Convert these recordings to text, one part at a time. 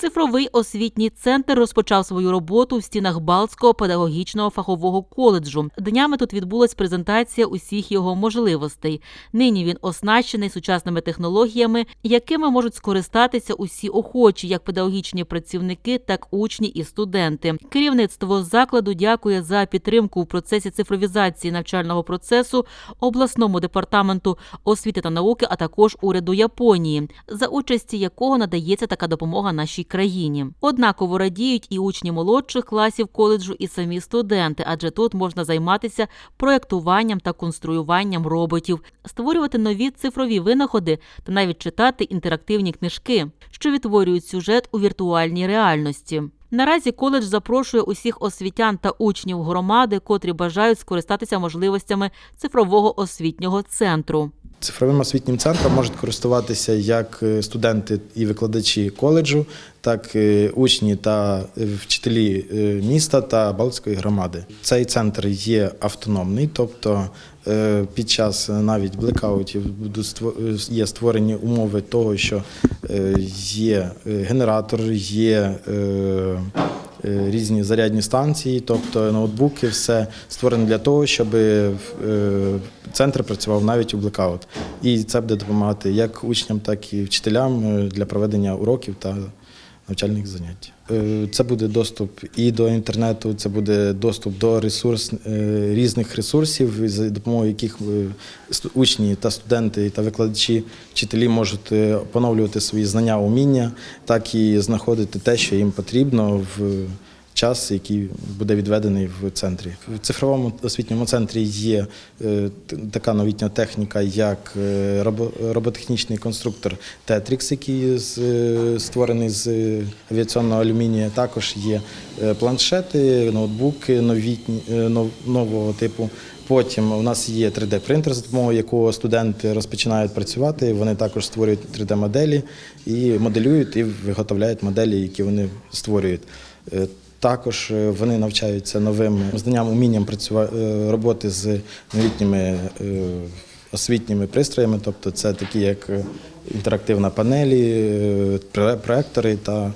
Цифровий освітній центр розпочав свою роботу в стінах Балтського педагогічного фахового коледжу. Днями тут відбулась презентація усіх його можливостей. Нині він оснащений сучасними технологіями, якими можуть скористатися усі охочі, як педагогічні працівники, так учні і студенти. Керівництво закладу дякує за підтримку в процесі цифровізації навчального процесу обласному департаменту освіти та науки, а також уряду Японії, за участі якого надається така допомога нашій країні. Однаково радіють і учні молодших класів коледжу, і самі студенти, адже тут можна займатися проєктуванням та конструюванням роботів, створювати нові цифрові винаходи та навіть читати інтерактивні книжки, що відтворюють сюжет у віртуальній реальності. Наразі коледж запрошує усіх освітян та учнів громади, котрі бажають скористатися можливостями цифрового освітнього центру. Цифровим освітнім центром можуть користуватися як е, студенти і викладачі коледжу, так і учні та е, вчителі е, міста та Балтської громади. Цей центр є автономний, тобто е, під час навіть блекаутів е, є створені умови того, що е, є е, генератор, є е, е, різні зарядні станції, тобто ноутбуки, все створено для того, щоб е, центр працював навіть у блекаут. І це буде допомагати як учням, так і вчителям е, для проведення уроків та навчальних занять. Е, Це буде доступ і до інтернету, це буде доступ до ресурс е, різних ресурсів, за допомогою яких учні та студенти та викладачі, вчителі можуть поновлювати свої знання, уміння, так і знаходити те, що їм потрібно в час, який буде відведений в центрі. В цифровому освітньому центрі є е, така новітня техніка, як е, роботехнічний конструктор Тетрікс, який е, створений з авіаційного алюмінія. Також є планшети, ноутбуки новітні, нового типу. Потім у нас є 3D-принтер, за допомогою якого студенти розпочинають працювати. Вони також створюють 3D-моделі і моделюють і виготовляють моделі, які вони створюють. Е, Також е, вони навчаються новим знанням, умінням працювати роботи з новітніми е, освітніми пристроями, тобто це такі як е, інтерактивна панелі, е, проектори та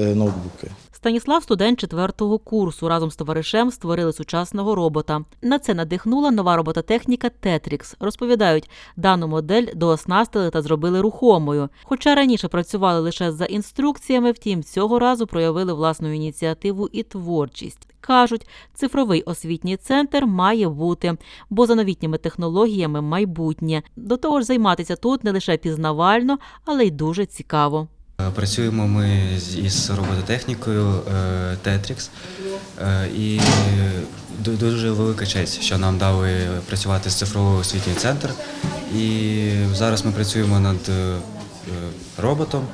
е, ноутбуки. Станіслав студент четвертого курсу. Разом з товаришем створили сучасного робота. На це надихнула нова робототехніка Тетрікс. Розповідають, дану модель дооснастили та зробили рухомою. Хоча раніше працювали лише за інструкціями, втім цього разу проявили власну ініціативу і творчість. Кажуть, цифровий освітній центр має бути, бо за новітніми технологіями майбутнє. До того ж, займатися тут не лише пізнавально, але й дуже цікаво. Е, Працюємо ми із робототехнікою е, Tetrix. Е, І дуже велика честь, що нам дали працювати з цифровий освітній центр. І зараз ми працюємо над роботом.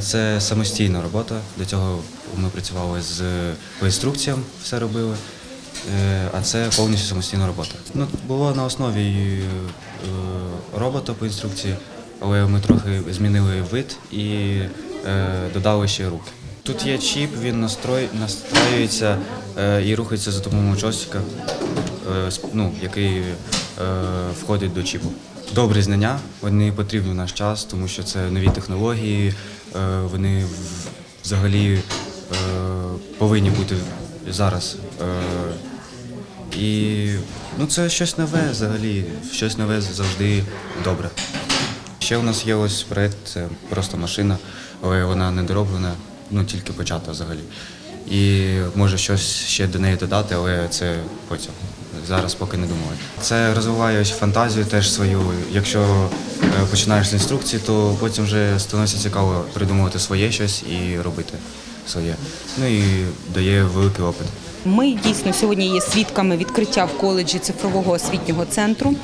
Це самостійна робота. До цього ми працювали з по інструкціям, все робили. А це повністю самостійна робота. Ну, було на основі робота по інструкції, але ми трохи змінили вид і е, додали ще руки. Тут є чіп, він настрой, настраюється е, і рухається за допомогою джойстика, е, ну, який входить до чіпу. Добрі знання, вони потрібні в наш час, тому що це нові технології, вони взагалі повинні бути зараз. І ну, це щось нове взагалі, щось нове завжди добре. Ще у нас є ось проєкт, це просто машина, але вона не дороблена, ну тільки почата взагалі. І може щось ще до неї додати, але це потім. Зараз поки не думаю. Це розвиває фантазію теж свою. Якщо е, починаєш з інструкції, то потім вже становиться цікаво придумувати своє щось і робити своє. Ну і дає великий опит. Ми дійсно сьогодні є свідками відкриття в коледжі цифрового освітнього центру.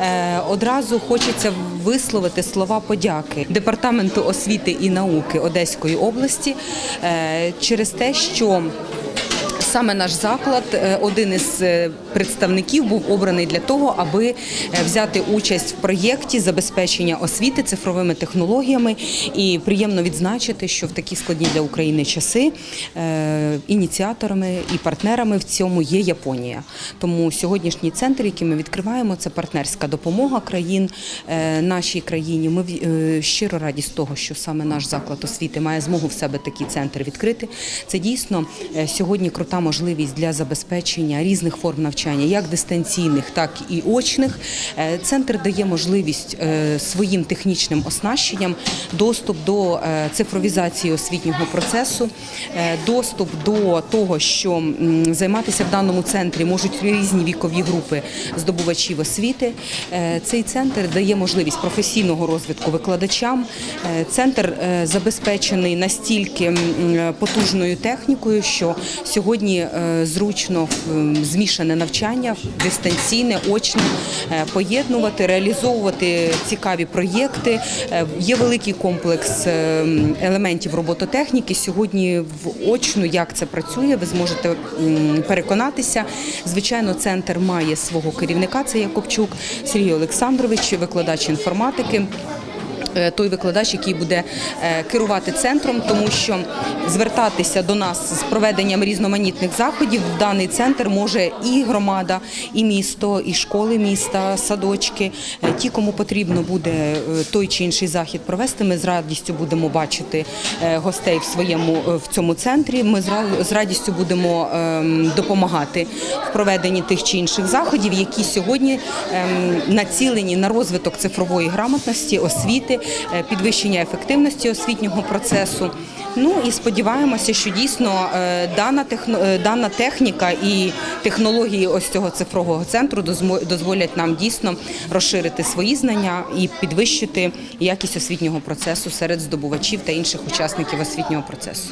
Е, Одразу хочеться висловити слова подяки департаменту освіти і науки Одеської області е, через те, що Саме наш заклад, е, один із е, представників, був обраний для того, аби е, взяти участь в проєкті забезпечення освіти цифровими технологіями. І приємно відзначити, що в такі складні для України часи ініціаторами і партнерами в цьому є Японія. Тому сьогоднішній центр, який ми відкриваємо, це партнерська допомога країн нашій країні. Ми щиро раді з того, що саме наш заклад освіти має змогу в себе такий центр відкрити. Це дійсно сьогодні крута можливість для забезпечення різних форм навчання, як дистанційних, так і очних. Е, Центр дає можливість е, своїм технічним оснащенням доступ до е, цифровізації освітнього процесу, доступ до того, що займатися в даному центрі можуть різні вікові групи здобувачів освіти. Цей центр дає можливість професійного розвитку викладачам. Центр забезпечений настільки потужною технікою, що сьогодні е, зручно змішане навчання, дистанційне, очне е, поєднувати, реалізовувати цікаві проєкти. Е, Є великий комплекс елементів робототехніки. Сьогодні в очну, як це працює, ви зможете переконатися. Звичайно, центр має свого керівника. Це Якобчук Сергій Олександрович, викладач інформатики. Е, Той викладач, який буде е, керувати центром, тому що звертатися до нас з проведенням різноманітних заходів в даний центр може і громада, і місто, і школи міста, садочки. Е, Ті, кому потрібно буде той чи інший захід провести, ми з радістю будемо бачити гостей в своєму в цьому центрі. Ми з радістю будемо ем, допомагати в проведенні тих чи інших заходів, які сьогодні ем, націлені на розвиток цифрової грамотності, освіти, е, підвищення ефективності освітнього процесу. Ну і сподіваємося, що дійсно е, дана е, дана техніка і технології ось цього цифрового центру дозволять нам дійсно розширити свої знання і підвищити якість освітнього процесу серед здобувачів та інших учасників освітнього процесу.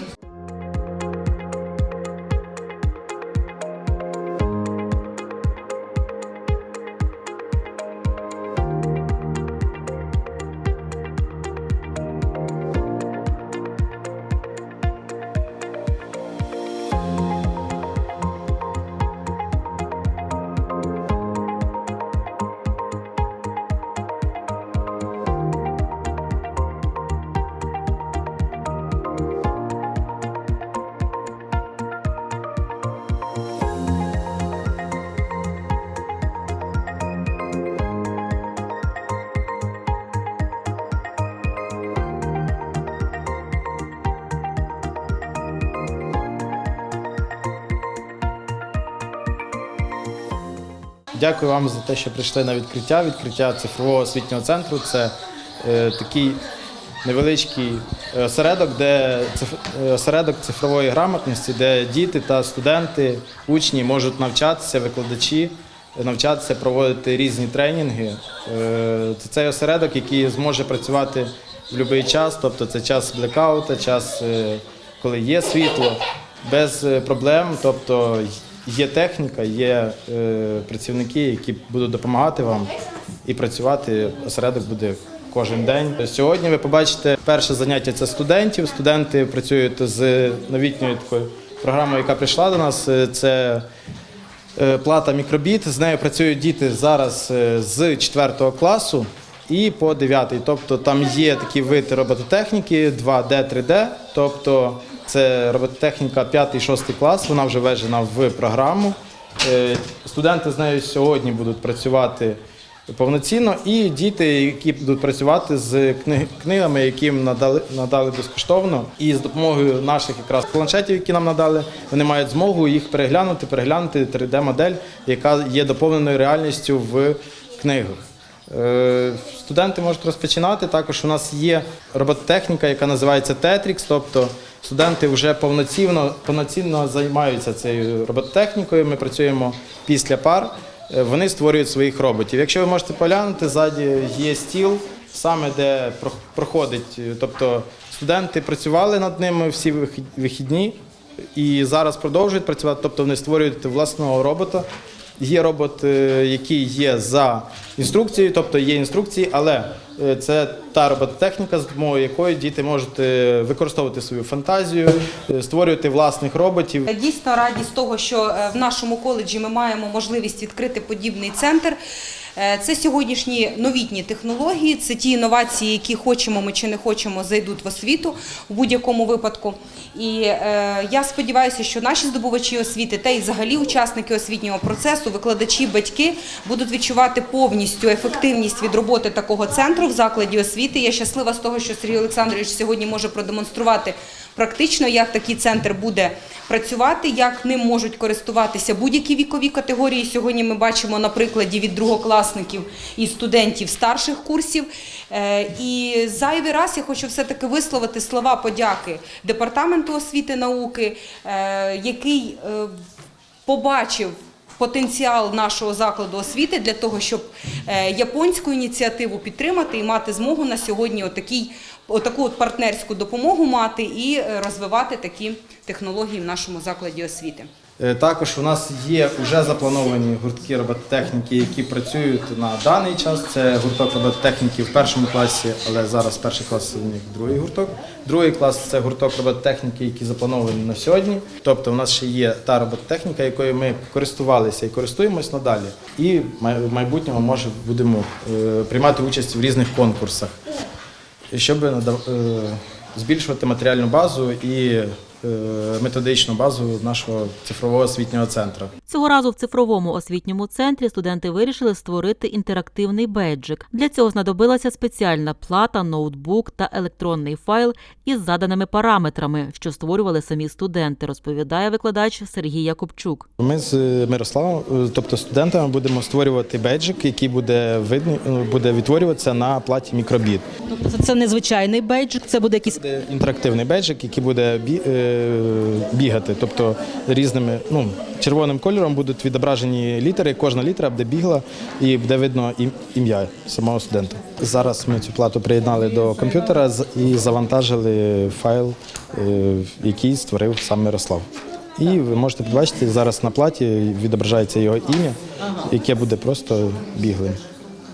Дякую вам за те, що прийшли на відкриття. Відкриття цифрового освітнього центру це е, такий невеличкий е, е, осередок цифрової грамотності, де діти та студенти, учні можуть навчатися, викладачі, навчатися проводити різні тренінги. Це цей осередок, який зможе працювати в будь-який час, тобто це час блекаута, час, коли є світло, без проблем. Тобто є техніка, є е, працівники, які будуть допомагати вам і працювати. Осередок буде кожен день. Сьогодні ви побачите перше заняття це студентів. Студенти працюють з новітньою такою програмою, яка прийшла до нас. Е, Це е, плата мікробіт. З нею працюють діти зараз е, з 4 класу і по 9. Тобто там є такі види робототехніки 2D, 3D. Тобто це робототехніка 5-6 клас, вона вже введена в програму. Е, Студенти з нею сьогодні будуть працювати повноцінно, і діти, які будуть працювати з кни- книгами, які їм надали, надали безкоштовно, і з допомогою наших якраз планшетів, які нам надали, вони мають змогу їх переглянути, переглянути 3D-модель, яка є доповненою реальністю в книгах. Е, Студенти можуть розпочинати. Також у нас є робототехніка, яка називається Tetrix, тобто студенти вже повноцінно, повноцінно займаються цією робототехнікою. Ми працюємо після пар. Е, Вони створюють своїх роботів. Якщо ви можете поглянути, ззаді є стіл, саме де про- проходить. е, Тобто студенти працювали над ними всі вихід- вихідні і зараз продовжують працювати, тобто вони створюють власного робота. Є робот, е, який є за інструкцією, тобто є інструкції, але е, це та робототехніка, з допомогою якої діти можуть е, використовувати свою фантазію, створювати власних роботів. Дійсно раді з того, що в нашому коледжі ми маємо можливість відкрити подібний центр. Е, Це сьогоднішні новітні технології, це ті інновації, які хочемо ми чи не хочемо, зайдуть в освіту в будь-якому випадку. І е, я сподіваюся, що наші здобувачі освіти та й взагалі учасники освітнього процесу, викладачі, батьки будуть відчувати повністю ефективність від роботи такого центру в закладі освіти. Я щаслива з того, що Сергій Олександрович сьогодні може продемонструвати практично, як такий центр буде працювати, як ним можуть користуватися будь-які вікові категорії. Сьогодні ми бачимо на прикладі від другокласників і студентів старших курсів. Е, І зайвий раз я хочу все-таки висловити слова подяки Департаменту освіти і науки, е, який е, побачив потенціал нашого закладу освіти для того, щоб е, японську ініціативу підтримати і мати змогу на сьогодні отакій, отаку от партнерську допомогу мати і е, розвивати такі технології в нашому закладі освіти. Е, Також у нас є вже заплановані гуртки робототехніки, які працюють на даний час. Це гурток робототехніки в першому класі, але зараз перший клас у них другий гурток. Другий клас це гурток робототехніки, які заплановані на сьогодні. Тобто, у нас ще є та робототехніка, якою ми користувалися і користуємось надалі. І в майбутньому може будемо е, приймати участь в різних конкурсах, щоб е, збільшувати матеріальну базу і методичну базу нашого цифрового освітнього центру. Цього разу в цифровому освітньому центрі студенти вирішили створити інтерактивний бейджик. Для цього знадобилася спеціальна плата, ноутбук та електронний файл із заданими параметрами, що створювали самі студенти, розповідає викладач Сергій Якубчук. Ми з Мирославом, е, тобто студентами, будемо створювати бейджик, який буде видно, е, буде відтворюватися на платі мікробіт. Тобто це- незвичайний бейджик, це буде якийсь Це інтерактивний бейджик, який буде бі- е, бігати, тобто різними ну, червоним кольором будуть відображені літери. Кожна літера буде бігла і буде видно ім'я самого студента. Зараз ми цю плату приєднали до комп'ютера і завантажили файл, е, який створив сам Мирослав. І ви можете побачити, зараз на платі відображається його ім'я, яке буде просто біглим.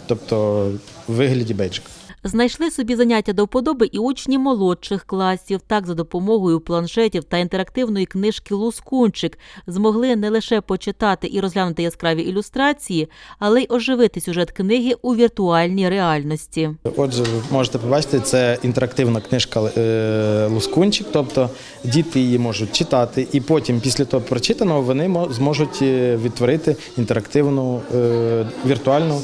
Тобто в вигляді бейджика. Знайшли собі заняття до вподоби і учні молодших класів. Так, за допомогою планшетів та інтерактивної книжки Лускунчик змогли не лише почитати і розглянути яскраві ілюстрації, але й оживити сюжет книги у віртуальній реальності. Отже, ви можете побачити, це інтерактивна книжка е, Лускунчик, тобто діти її можуть читати, і потім, після того прочитаного, вони мо- зможуть е, відтворити інтерактивну е, віртуальну.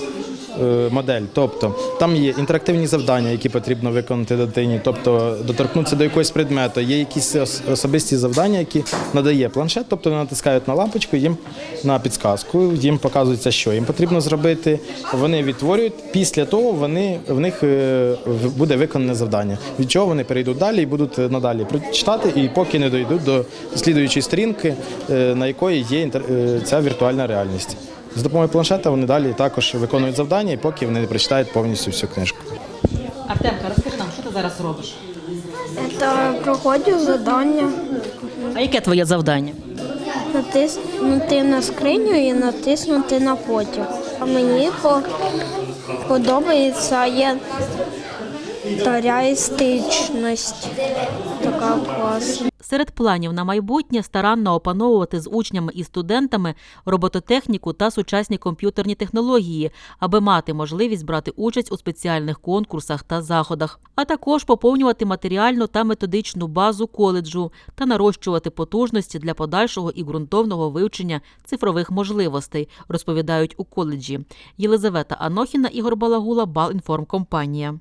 Е, Модель, тобто там є інтерактивні завдання, які потрібно виконати дитині, тобто доторкнутися до якогось предмету. Є якісь особисті завдання, які надає планшет, тобто вони натискають на лампочку, їм на підсказку, їм показується, що їм потрібно зробити. Вони відтворюють. Після того вони в них е, буде виконане завдання, від чого вони перейдуть далі і будуть е, надалі прочитати, і поки не дійдуть до слідуючої сторінки, на якої є ця віртуальна реальність. З допомогою планшета вони далі також виконують завдання, і поки вони не прочитають повністю всю книжку. Артемка, розкажи нам, що ти зараз робиш? Та проходжу завдання, А яке твоє завдання? натиснути на скриню і натиснути на потяг. А мені подобається є та реалістичність. Така класна. Серед планів на майбутнє старанно опановувати з учнями і студентами робототехніку та сучасні комп'ютерні технології, аби мати можливість брати участь у спеціальних конкурсах та заходах, а також поповнювати матеріальну та методичну базу коледжу та нарощувати потужності для подальшого і ґрунтовного вивчення цифрових можливостей, розповідають у коледжі. Єлизавета Анохіна, Ігор Балагула, Балінформкомпанія.